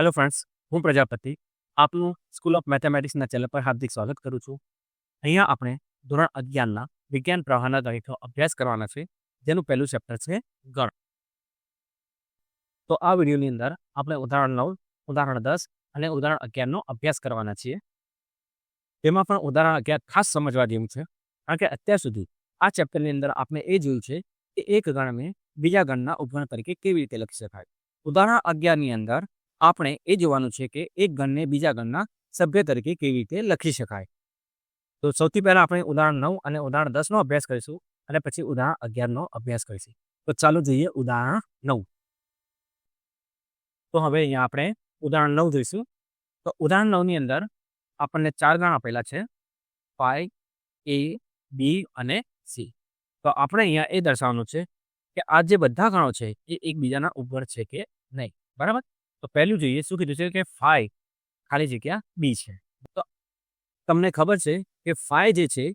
Hello friends હું પ્રજાપતિ. આપનું school of મેથેમેટિક્સના channel પર હાર્દિક સ્વાગત કરું છું. અહીંયા આપણે ધોરણ અગિયારના વિજ્ઞાન પ્રવાહના ગણિતનો અભ્યાસ કરવાના છે, જેનું પહેલું ચેપ્ટર છે ગણ. તો આ વિડીયોની અંદર આપણે ઉદાહરણ નવ, ઉદાહરણ દસ અને ઉદાહરણ અગિયારનો અભ્યાસ કરવાના છીએ. તેમાં પણ ઉદાહરણ અગિયાર ખાસ સમજવા જેવું છે, કારણ કે અત્યાર સુધી આ ચેપ્ટરની અંદર આપણે એ જોયું છે કે એક ગણને બીજા ગણના ઉપગણ તરીકે કેવી રીતે લખી શકાય. ઉદાહરણ અગિયારની અંદર આપણે એ જોવાનું છે કે એક ગણને બીજા ગણના સભ્ય તરીકે કેવી રીતે લખી શકાય. તો સૌથી પહેલાં આપણે ઉદાહરણ નવ અને ઉદાહરણ દસનો અભ્યાસ કરીશું અને પછી ઉદાહરણ અગિયારનો અભ્યાસ કરીશું. તો ચાલો જોઈએ ઉદાહરણ નવ. તો હવે અહીંયા આપણે ઉદાહરણ નવ જોઈશું. તો ઉદાહરણ નવની અંદર આપણને ચાર ગણ આપેલા છે. ફાઈ, એ, બી અને સી. તો આપણે અહીંયા એ દર્શાવવાનું છે કે આ જે બધા ગણો છે એ એકબીજાના ઉપર છે કે નહીં. બરાબર? તો પહેલું જોઈએ, શું કીધું છે કે ફાઈ ખાલી જગ્યા બી છે. તો તમને ખબર છે કે ફાઈ જે છે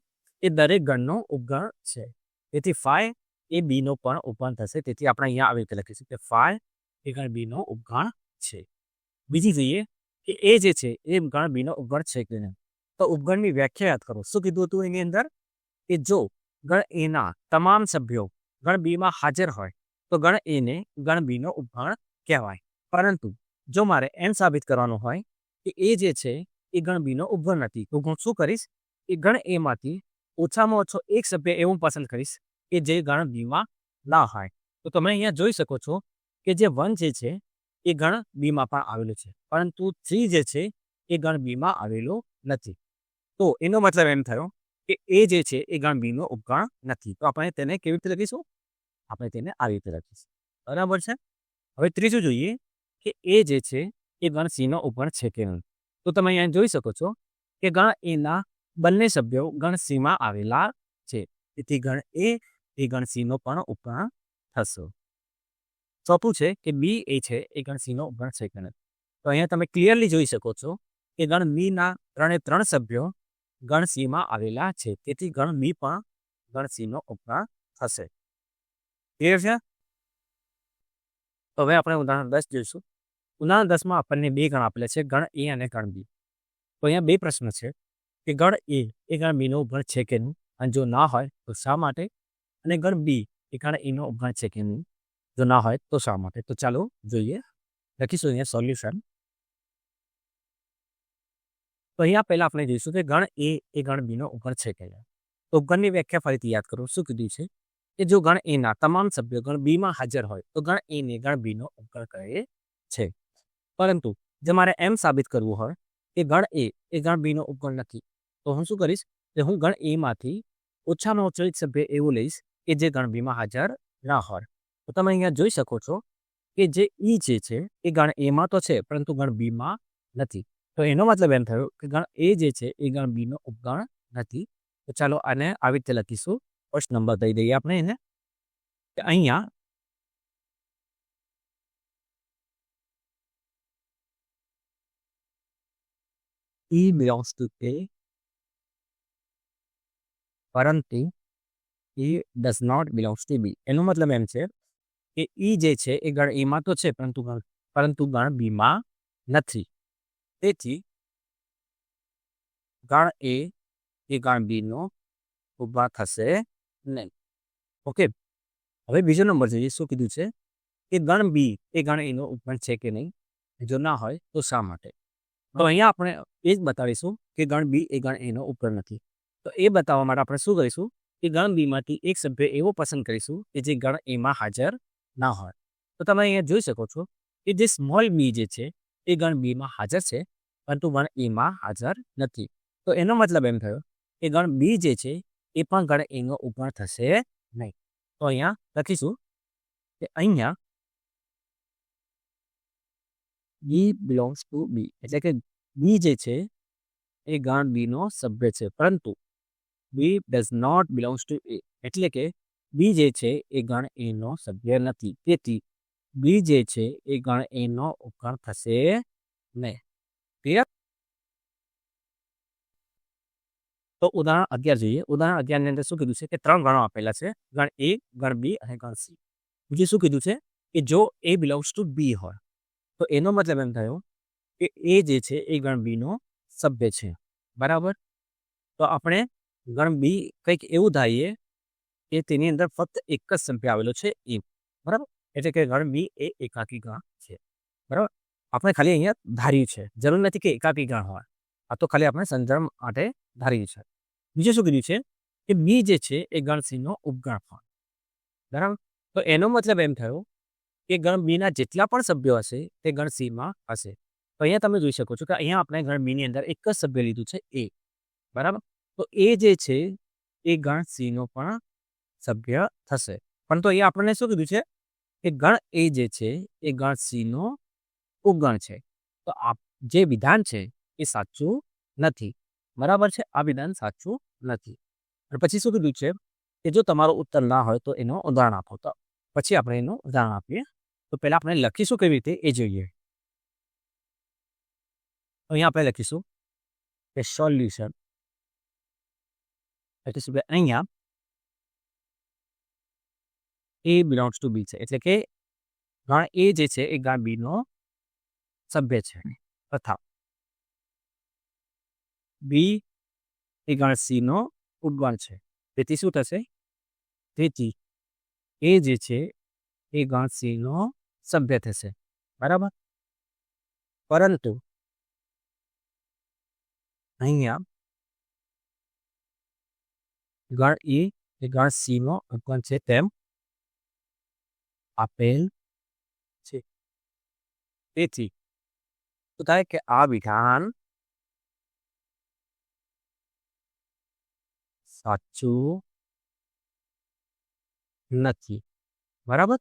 એ દરેક ગણનો ઉપગણ છે. તેથી ફાઈ એ બીનો પણ ઉપગણ થશે. તેથી આપણે અહીંયા આવી રીતે લખીશું કે ફાઈ એ ગણ બીનો ઉપગણ છે. બીજી જોઈએ કે એ જે છે એ ગણ બીનો ઉપગણ છે કે નહીં. તો ઉપગણની વ્યાખ્યા યાદ કરો. શું કીધું હતું એની અંદર? કે જો ગણ એના તમામ સભ્યો ગણ બીમાં હાજર હોય, તો ગણ એને ગણ બીનો ઉપગણ કહેવાય. પરંતુ જો મારે એમ સાબિત કરવાનું હોય કે એ જે છે, એ ગણ બીનો ઉપગણ નથી. તો હું શું કરીશ? એ ગણ એમાંથી ઓછામાં ઓછો એક સભ્ય એવું પસંદ કરીશ કે જે ગણ બીમાં ના હોય. તો તમે અહીંયા જોઈ શકો છો કે જે વન જે છે, એ ગણ બીમાં પણ આવેલું છે. પરંતુ થ્રી જે છે, એ ગણ બીમાં આવેલું નથી. તો એનો મતલબ એમ થયો કે એ જે છે, એ ગણ બીનો ઉપગણ નથી. તો આપણે તેને કેવી રીતે લખીશું? આપણે તેને આવી રીતે લખીશું. બરાબર છે? હવે ત્રીજું જોઈએ કે એ જે છે, એ ગણ સીનો ઉપગણ છે કે નહીં? તો તમે અહીંયા જોઈ શકો છો કે ગણ એના બંને સભ્યો ગણ સીમાં આવેલા છે. તેથી ગણ એ એ ગણ સીનો પણ ઉપગણ થશે. ચોથું છે કે બી એ છે, એ ગણ સીનો ઉપગણ છે કે નહીં? તો અહીંયા તમે ક્લિયરલી જોઈ શકો છો કે ગણ મીના ત્રણે ત્રણ સભ્યો ગણ સીમાં આવેલા છે. તેથી ગણ બી પણ ગણ સીનો ઉપગણ થશે. ક્લિયર છે? હવે આપણે ઉદાહરણ દસ જોઈશું. ઉદાહરણ દસમાં આપણને બે ગણ આપેલા છે, ગણ એ અને ગણ બી. તો અહીંયા બે પ્રશ્ન છે કે ગણ એ એ ગણ બીનો ઉપગણ છે કે નહીં? અને જો ના હોય, તો શા માટે? અને ગણ બી, એ ગણ એનો ઉપગણ છે કે નહીં? જો ના હોય, તો શા માટે? તો ચાલો જોઈએ. લખીશું અહીંયા સોલ્યુશન. તો અહીંયા પહેલાં આપણે જોઈશું કે ગણ એ એ ગણ બીનો ઉપગણ છે કે તો ઉપગણની વ્યાખ્યા ફરીથી યાદ કરું. શું કીધું છે? કે જો ગણ એના તમામ સભ્યો ગણ બીમાં હાજર હોય, તો ગણ એને ગણ બીનો ઉપગણ કહે છે. પરંતુ જે મારે એમ સાબિત કરવું હોય, કે ગણ એ એ ગણ બીનો ઉપગણ નથી તો હું શું કરીશ? કે હું ગણ એમાંથી ઓછામાં ઓછો એક સભ્ય એવો લઈશ કે જે ગણ બીમાં હાજર ના હોય. તો તમે અહીંયા જોઈ શકો છો કે જે ઈ જે છે, એ ગણ એમાં તો છે, પરંતુ ગણ બીમાં નથી. તો એનો મતલબ એમ થયો કે ગણ એ જે છે, એ ગણ બીનો ઉપગણ નથી. તો ચાલો આને આવી રીતે લખીશું. ફર્સ્ટ નંબર દઈ દઈએ આપણે એને. અહીંયા Belongs ટુ A પરંતુ A does not belongs to B એનો મતલબ એમ છે કે એ જે છે એ ગણ એમાં તો છે પરંતુ પરંતુ ગણ બીમાં નથી તેથી ગણ એ એ ગણ બીનો ઊભા થશે નહીં ઓકે હવે બીજો નંબર જોઈએ શું કીધું છે કે ગણ બી એ ગણ એનો ઉપગણ છે કે નહીં? જો ના હોય તો શા માટે? તો અહીંયા આપણે એ જ બતાવીશું કે ગણ બી એ ગણ એનો ઉપર નથી. તો એ બતાવવા માટે આપણે શું કરીશું કે ગણ બીમાંથી એક સભ્ય એવો પસંદ કરીશું કે જે ગણ એમાં હાજર ના હોય. તો તમે અહીંયા જોઈ શકો છો કે જે સ્મોલ બી જે છે એ ગણ બીમાં હાજર છે, પરંતુ ગણ એમાં હાજર નથી. તો એનો મતલબ એમ થયો કે ગણ બી જે છે એ પણ ગણ એનો ઉપર થશે નહીં. તો અહીંયા લખીશું કે અહીંયા બી બિલોંગ્સ ટુ બી એટલે કે બી જે છે, એ ગણ બીનો સભ્ય છે. પરંતુ B does not belongs to A. એટલે કે બી જે છે, એ ગણ એનો સભ્ય નથી. તેથી બી જે છે, એ ગણ એનો ઉપગણ થશે નહીં ક્લિયર તો ઉદાહરણ અગિયાર જોઈએ. ઉદાહરણ અગિયારની અંદર શું કીધું છે કે ત્રણ ગણો આપેલા છે. ગણ એ, ગણ બી અને ગણ સી. બીજું શું કીધું છે કે જો એ બિલોંગ્સ ટુ બી હોય તો એનો મતલબ એમ થયો કે એ જે છે એ ગણ બીનો સભ્ય છે. બરાબર? તો આપણે ગણ બી કંઈક એવું ધારીએ કે તેની અંદર ફક્ત એક જ સભ્ય આવેલો છે એ બરાબર? એટલે કે ગણ બી એ એકાકી ગણ છે. બરાબર? આપણે ખાલી અહીંયા ધાર્યું છે. જરૂર નથી કે એકાકી ગણ હોય. આ તો ખાલી આપણે સંદર્ભ માટે ધાર્યું છે. બીજું શું કીધું છે? કે બી જે છે એ ગણ સિંહનો ઉપગણ હોય. બરાબર? તો એનો મતલબ એમ થયો કે ગણ બીના જેટલા પણ સભ્યો હશે, તે ગણ સીમાં હશે. તો અહીંયા તમે જોઈ શકો છો કે અહીંયા આપણે ગણ બીની અંદર એક જ સભ્ય લીધું છે, એ. બરાબર? તો એ જે છે, એ ગણ સીનો પણ સભ્ય થશે. પરંતુ અહીંયા આપણને શું કીધું છે? કે ગણ એ જે છે, એ ગણ સીનો ઉપગણ છે. તો આ જે વિધાન છે, એ સાચું નથી. બરાબર છે? આ વિધાન સાચું નથી. અને પછી શું કીધું છે? કે જો તમારો ઉત્તર ના હોય તો એનો ઉદાહરણ આપો. તો પછી આપણે એનું ઉદાહરણ આપીએ. તો પહેલા આપણે લખીશું કેવી રીતે? એ જોઈએ. અહીંયા આપણે લખીશું કે સોલ્યુશન લખીશું કે અહીંયા. એ બિલોંગ્સ ટુ બી છે. એટલે કે ગણ એ જે છે એ ગણ બી નો સભ્ય છે. તથા બી એ ગણ સી નો ઉપગણ છે. તેથી શું થશે? તેથી એ જે છે એ ગણ સી નો સભ્ય થશે. બરાબર? પરંતુ અહીંયા ગણ ઈ એ ગણ સી નો ઉપગણ છે તેમ આપેલ છે. તેથી શું થાય કે આ વિધાન સાચું નથી. બરાબર?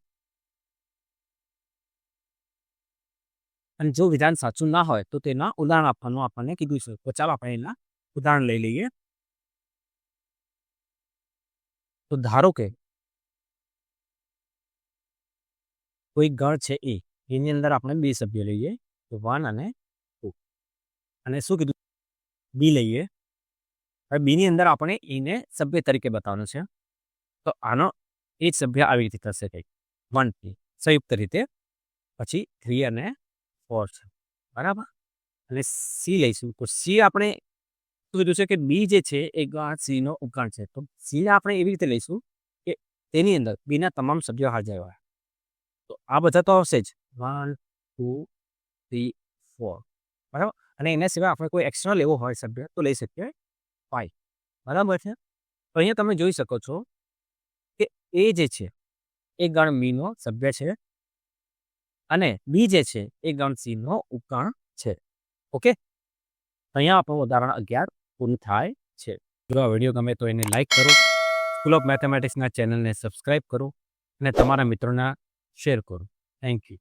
અને જો વિધાન સાચું ના હોય, તો તેના ઉદાહરણ આપવાનું આપણને કીધું છે. તો ચાલો આપણે એના ઉદાહરણ લઈ લઈએ. તો ધારો કે કોઈ ગણ છે એ, એની અંદર આપણે બે સભ્ય લઈએ. તો વન અને ટુ અને શું કીધું? બી લઈએ. હવે બીની અંદર આપણે એને સભ્ય તરીકે બતાવવાનું છે. તો આનો એ સભ્ય આવી રીતે થશે કંઈક. વન થ્રી સંયુક્ત રીતે. પછી થ્રી અને ફોર છે. બરાબર? અને સી લઈશું. તો સી આપણે શું કીધું છે કે બી જે છે એ ગણ સીનો ઉપગણ છે. તો સી આપણે એવી રીતે લઈશું કે તેની અંદર બીના તમામ સભ્યો હાજર હોય. તો આ બધા તો આવશે જ. One, two, three, four. બરાબર? અને એના સિવાય આપણે કોઈ એક્સ્ટ્રા લેવો હોય સભ્ય તો લઈ શકીએ. ફાઈવ. બરાબર છે? તો અહીંયા તમે જોઈ શકો છો કે એ જે છે એ ગણ મીનો સભ્ય છે. અને બી જે છે, એ ગણ ઉપકરણ છે. ઓકે? અહીંયા આપણું ઉદાહરણ અગિયાર પૂરું થાય છે. જો આ વીડિયો ગમે તો એને લાઈક કરો, સ્કૂલ ઓફ મેથેમેટિક્સના ચેનલને સબસ્ક્રાઈબ કરો અને તમારા મિત્રોના શેર કરો. Thank you.